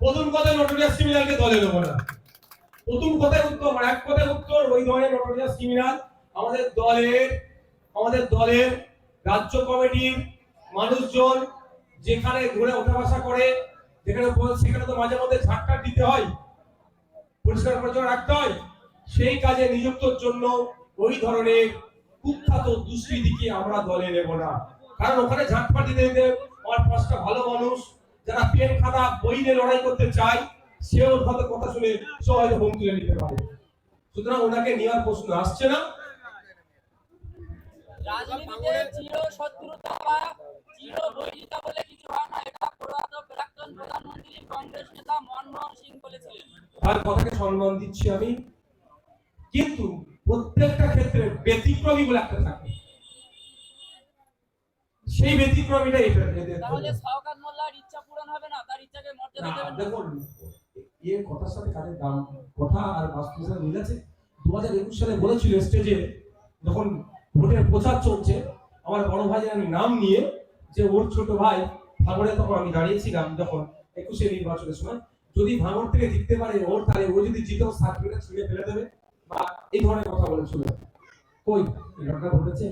প্রথম কথা নটোরিয়াস ক্রিমিনালকে দলে নেব না। প্রথম কথায় উত্তর আমার এক কথায় উত্তর, ওই ধরনের নোটোরিয়াস ক্রিমিনাল আমাদের দলের আমাদের দলের রাজ্য কমিটির মানুষজন যেখানে ঘুরে ওঠা বসা করে, যেখানে সেখানে তো মাঝে মধ্যে ঝাড়টার দিতে হয়, পরিষ্কার পরিচ্ছন্ন রাখতে হয়, সেই কাজে নিযুক্তর জন্য ওই ধরনের কুখ্যাত দুষ্কৃতিকে আমরা দলে নেব না। কারণ ওখানে ঝাঁটফাট দিতে দিতে আমার পাঁচটা ভালো মানুষ যারা পেন খাতা বই নিয়ে লড়াই করতে চায় সেও হয়তো কথা শুনে সে হয়তো বোম তুলে নিতে পারে। সুতরাং ওনাকে নেওয়ার প্রশ্ন আসছে না। রাজনীতিতে চির শত্রুতা বা চির বৈরিতা বলে কিছু হয় না এটা প্রয়াত প্রাক্তন প্রধানমন্ত্রী কংগ্রেস নেতা মনমোহন সিং বলেছিলেন। তার কথাকে সম্মান দিচ্ছি আমি। কিন্তু প্রত্যেকটা ক্ষেত্রে ব্যতিক্রমী বলে একটা সেই ব্যতিক্রমীটা এটা এদের তাহলে শওকাত মোল্লার ইচ্ছা পূরণ হবে না? তার ইচ্ছাকে মর্যাদা দেবেন দেখুন ইয়ে কথার সাথে কাজের দাম কথা আর বাস্তবের সাথে মিল আছে। দু হাজার একুশ সালে বলেছিল স্টেজে যখন ভোটের প্রচার চলছে আমার বড় ভাইয়ের আমি নাম নিয়ে যে ওর ছোট ভাই ভাঙড়ে তখন আমি দাঁড়িয়েছিলাম যখন একুশে নির্বাচনের সময়। যদি ভাঙড় থেকে জিততে পারে ওর তাহলে ও যদি জিতেও সার্টিফিকেট ছুঁড়ে ফেলে দেবে। বা এই ধরনের কথা বলেছিল কই? ঘটনা ঘটেছে।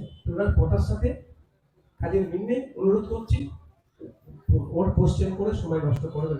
কথার সাথে কাজের মিল অনুরোধ করছি ওর কোশ্চেন করে সময় নষ্ট করে করবে